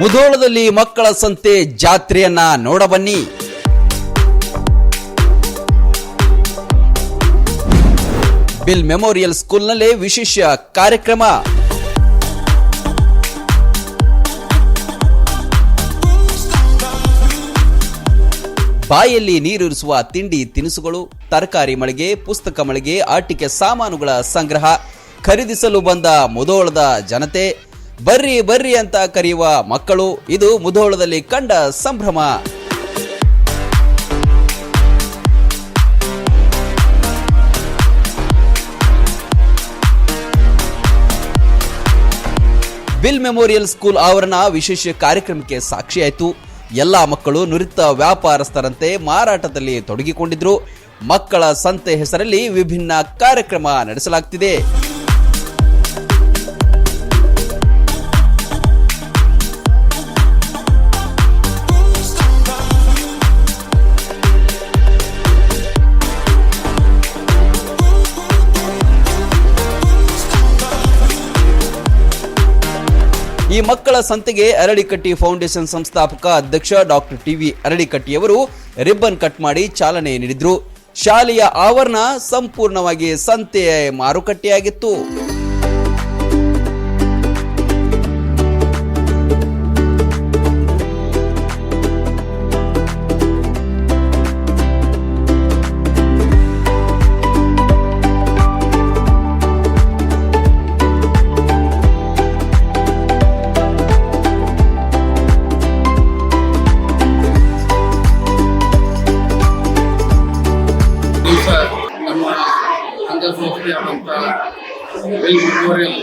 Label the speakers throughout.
Speaker 1: ಮುಧೋಳದಲ್ಲಿ ಮಕ್ಕಳ ಸಂತೆ ಜಾತ್ರೆಯನ್ನ ನೋಡಬನ್ನಿ. Bill memorial ಸ್ಕೂಲ್ನಲ್ಲೇ ವಿಶೇಷ ಕಾರ್ಯಕ್ರಮ. ಬಾಯಲ್ಲಿ ನೀರಿರಿಸುವ ತಿಂಡಿ ತಿನಿಸುಗಳು, ತರಕಾರಿ ಮಳಿಗೆ, ಪುಸ್ತಕ ಮಳಿಗೆ, ಆಟಿಕೆ ಸಾಮಾನುಗಳ ಸಂಗ್ರಹ, ಖರೀದಿಸಲು ಬಂದ ಮುದೋಳದ ಜನತೆ ಬರ್ರಿ ಬರ್ರಿ ಅಂತ ಕರೆಯುವ ಮಕ್ಕಳು, ಇದು ಮುಧೋಳದಲ್ಲಿ ಕಂಡ ಸಂಭ್ರಮ. ಬಿಲ್ ಮೆಮೋರಿಯಲ್ ಸ್ಕೂಲ್ ಆವರಣ ವಿಶೇಷ ಕಾರ್ಯಕ್ರಮಕ್ಕೆ ಸಾಕ್ಷಿಯಾಯಿತು. ಎಲ್ಲ ಮಕ್ಕಳು ನುರಿತ ವ್ಯಾಪಾರಸ್ಥರಂತೆ ಮಾರಾಟದಲ್ಲಿ ತೊಡಗಿಕೊಂಡಿದ್ರು. ಮಕ್ಕಳ ಸಂತೆ ಹೆಸರಲ್ಲಿ ವಿಭಿನ್ನ ಕಾರ್ಯಕ್ರಮ ನಡೆಸಲಾಗ್ತಿದೆ. ಈ ಮಕ್ಕಳ ಸಂತೆಗೆ ಅರಳಿಕಟ್ಟಿ ಫೌಂಡೇಶನ್ ಸಂಸ್ಥಾಪಕ ಅಧ್ಯಕ್ಷ ಡಾಕ್ಟರ್ ಟಿವಿ ಅರಳಿಕಟ್ಟಿಯವರು ರಿಬ್ಬನ್ ಕಟ್ ಮಾಡಿ ಚಾಲನೆ ನೀಡಿದ್ರು. ಶಾಲೆಯ ಆವರಣ ಸಂಪೂರ್ಣವಾಗಿ ಸಂತೆಯ ಮಾರುಕಟ್ಟೆಯಾಗಿತ್ತು.
Speaker 2: ವೆಲ್ ಮೆಮೋರಿಯಲ್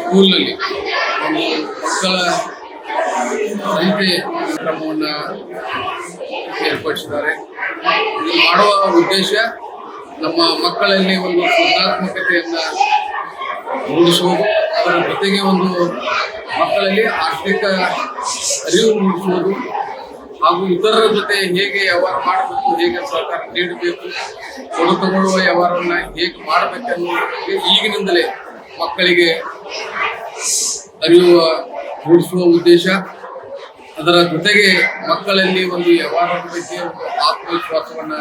Speaker 2: ಸ್ಕೂಲ್ನಲ್ಲಿ. ಮಕ್ಕಳ ಸಂಖ್ಯೆ ಕ್ರಮವನ್ನು ಏರ್ಪಡಿಸಿದ್ದಾರೆ. ಇದು ಮಾಡುವ ಉದ್ದೇಶ ನಮ್ಮ ಮಕ್ಕಳಲ್ಲಿ ಒಂದು ಸ್ಪರ್ಧಾತ್ಮಕತೆಯನ್ನು ಮೂಡಿಸುವುದು, ಅದರ ಜೊತೆಗೆ ಒಂದು ಮಕ್ಕಳಲ್ಲಿ ಆರ್ಥಿಕ ಅರಿವು ಮೂಡಿಸುವುದು ಹಾಗೂ ಇತರರ ಜೊತೆ ಹೇಗೆ ವ್ಯವಹಾರ ಮಾಡಬೇಕು, ಹೇಗೆ ಸಹಕಾರ ನೀಡಬೇಕು ಕೊಡು ತಗೊಳ್ಳುವ ವ್ಯವಹಾರವನ್ನ ಹೇಗೆ ಮಾಡಬೇಕನ್ನುವ ಬಗ್ಗೆ ಈಗಿನಿಂದಲೇ ಮಕ್ಕಳಿಗೆ ಅರಿವು ಮೂಡಿಸುವ ಉದ್ದೇಶ. ಅದರ ಜೊತೆಗೆ ಮಕ್ಕಳಲ್ಲಿ ಒಂದು ವ್ಯವಹಾರದ ಬಗ್ಗೆ ಒಂದು ಆತ್ಮವಿಶ್ವಾಸವನ್ನ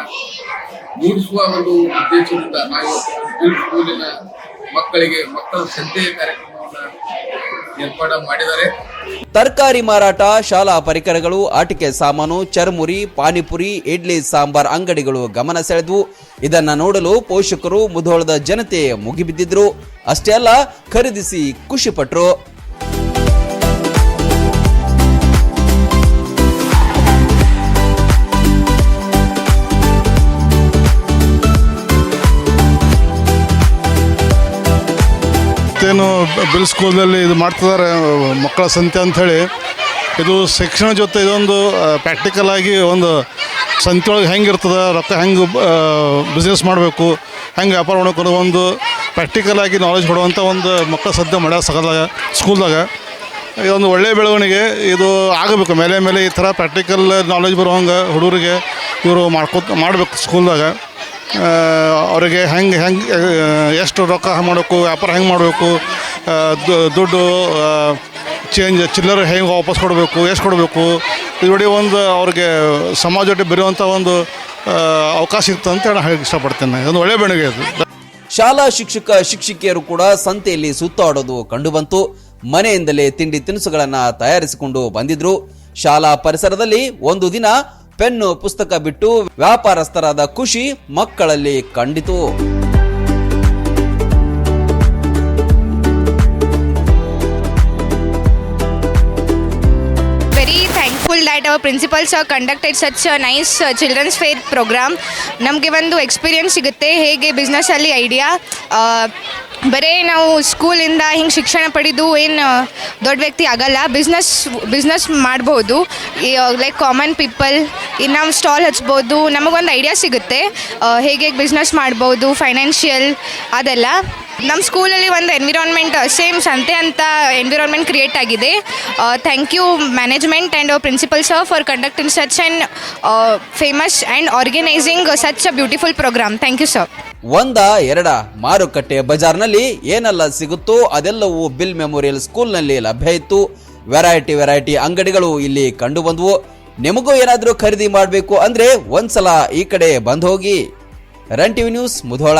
Speaker 2: ಮೂಡಿಸುವ ಒಂದು ಉದ್ದೇಶದಿಂದ ನಾವು ಸ್ಕೂಲಿನ ಮಕ್ಕಳಿಗೆ ಮಕ್ಕಳ ಸಂತೆಯ ಕಾರ್ಯಕ್ರಮವನ್ನ ಏರ್ಪಾಡು ಮಾಡಿದ್ದಾರೆ.
Speaker 1: ತರಕಾರಿ ಮಾರಾಟ, ಶಾಲಾ ಪರಿಕರಗಳು, ಆಟಿಕೆ ಸಾಮಾನು, ಚರ್ಮುರಿ, ಪಾನಿಪುರಿ, ಇಡ್ಲಿ, ಸಾಂಬಾರ್ ಅಂಗಡಿಗಳು ಗಮನ ಸೆಳೆದ್ವು. ಇದನ್ನ ನೋಡಲು ಪೋಷಕರು ಮುಧೋಳದ ಜನತೆ ಮುಗಿಬಿದ್ದಿದ್ರು. ಅಷ್ಟೇ ಅಲ್ಲ, ಖರೀದಿಸಿ ಖುಷಿಪಟ್ರು
Speaker 3: ಬಿಲ್ ಸ್ಕೂಲಲ್ಲಿ ಇದು ಮಾಡ್ತಿದ್ದಾರೆ ಮಕ್ಕಳ ಸಂತೆ ಅಂಥೇಳಿ. ಇದು ಶಿಕ್ಷಣ ಜೊತೆ ಇದೊಂದು ಪ್ರಾಕ್ಟಿಕಲ್ ಆಗಿ ಒಂದು ಸಂತೆ ಒಳಗೆ ಹೆಂಗೆ ಇರ್ತದೆ, ರೊಕ್ಕ ಹೆಂಗೆ ಬಿಸ್ನೆಸ್ ಮಾಡಬೇಕು, ಹೆಂಗೆ ವ್ಯಾಪಾರ ಮಾಡಬೇಕು ಒಂದು ಪ್ರಾಕ್ಟಿಕಲ್ ಆಗಿ ನಾಲೆಜ್ ಕೊಡುವಂಥ ಒಂದು ಮಕ್ಕಳ ಸದ್ಯ ಮಾಡ್ಯಾರ ಸಕದಾಗ ಸ್ಕೂಲ್ದಾಗ ಇದೊಂದು ಒಳ್ಳೆಯ ಬೆಳವಣಿಗೆ, ಇದು ಆಗಬೇಕು. ಮೇಲೆ ಮೇಲೆ ಈ ಥರ ಪ್ರಾಕ್ಟಿಕಲ್ ನಾಲೆಜ್ ಬರುವಂಗೆ ಹುಡುಗರಿಗೆ ಇವರು ಮಾಡ್ಕೊ ಮಾಡಬೇಕು ಸ್ಕೂಲ್ದಾಗ ಅವರಿಗೆ ಹೆಂಗೆ ಹೆಂಗೆ ಎಷ್ಟು ರೊಕ್ಕ ಮಾಡಬೇಕು, ವ್ಯಾಪಾರ ಹೆಂಗೆ ಮಾಡಬೇಕು ದುಡ್ಡು ಚೇಂಜ್ ಚಿಲ್ಲರ್ ಹೆಂಗೆ ವಾಪಸ್ ಕೊಡಬೇಕು, ಎಷ್ಟು ಕೊಡಬೇಕು ನೋಡಿ ಒಂದು ಅವ್ರಿಗೆ ಸಮಾಜ ಜೊತೆ ಬರುವಂಥ ಒಂದು ಅವಕಾಶ ಇತ್ತು ಅಂತ ನಾನು ಹೇಳಕ್ಕೆ ಇಷ್ಟಪಡ್ತೇನೆ. ಇದೊಂದು ಒಳ್ಳೆ ಬೆಳಗ್ಗೆ ಅದು.
Speaker 1: ಶಾಲಾ ಶಿಕ್ಷಕ, ಶಿಕ್ಷಕಿಯರು ಕೂಡ ಸಂತೆಯಲ್ಲಿ ಸುತ್ತಾಡೋದು ಕಂಡುಬಂತು. ಮನೆಯಿಂದಲೇ ತಿಂಡಿ ತಿನಿಸುಗಳನ್ನು ತಯಾರಿಸಿಕೊಂಡು ಬಂದಿದ್ರು. ಶಾಲಾ ಪರಿಸರದಲ್ಲಿ ಒಂದು ದಿನ ಪೆನ್ನು, ಪುಸ್ತಕ ಬಿಟ್ಟು ವ್ಯಾಪಾರಸ್ಥರಾದ ಖುಷಿ ಮಕ್ಕಳಲ್ಲಿ ಕಂಡಿತು.
Speaker 4: Sir conducted such nice children's fair programme ನಮಗೆ ಒಂದು ಎಕ್ಸ್ಪೀರಿಯನ್ಸ್ ಸಿಗುತ್ತೆ. ಹೇಗೆ ಬಿಸ್ನೆಸ್ಸಲ್ಲಿ ಐಡಿಯಾ ಬರೀ ನಾವು ಸ್ಕೂಲಿಂದ ಹಿಂಗೆ ಶಿಕ್ಷಣ ಪಡೆದು ಏನು ದೊಡ್ಡ ವ್ಯಕ್ತಿ ಆಗಲ್ಲ. ಬಿಸ್ನೆಸ್ ಬಿಸ್ನೆಸ್ ಮಾಡ್ಬೋದು. ಲೈಕ್ ಕಾಮನ್ ಪೀಪಲ್ ನಾವು ಸ್ಟಾಲ್ ಹಚ್ಬೋದು. ನಮಗೊಂದು ಐಡಿಯಾ ಸಿಗುತ್ತೆ. ಹೇಗೆ ಬಿಸ್ನೆಸ್ ಮಾಡ್ಬೋದು ಫೈನಾನ್ಷಿಯಲ್ ಅದೆಲ್ಲ. ನಮ್ಮ ಸ್ಕೂಲಲ್ಲಿ ಒಂದು ಎನ್ವಿರಾನ್ಮೆಂಟ್ ಸೇಮ್ ಸಂತೆ ಅಂತ ಎನ್ವಿರಾನ್ಮೆಂಟ್ ಕ್ರಿಯೇಟ್ ಆಗಿದೆ. Thank you management and principal sir for conducting such and famous and organising such a beautiful programme thank you sir
Speaker 1: ಒಂದ, ಎರಡ ಮಾರುಕಟ್ಟೆ ಬಜಾರ್ನಲ್ಲಿ ಏನೆಲ್ಲ ಸಿಗುತ್ತೋ ಅದೆಲ್ಲವೂ ಬಿಲ್ ಮೆಮೋರಿಯಲ್ ಸ್ಕೂಲ್ನಲ್ಲಿ ಲಭ್ಯ ಇತ್ತು. ವೆರೈಟಿ ವೆರೈಟಿ ಅಂಗಡಿಗಳು ಇಲ್ಲಿ ಕಂಡು ಬಂದವು ನಿಮಗೂ ಏನಾದರೂ ಖರೀದಿ ಮಾಡಬೇಕು ಅಂದ್ರೆ ಒಂದ್ಸಲ ಈ ಕಡೆ ಬಂದು ಹೋಗಿ. Run TV news Mudhol.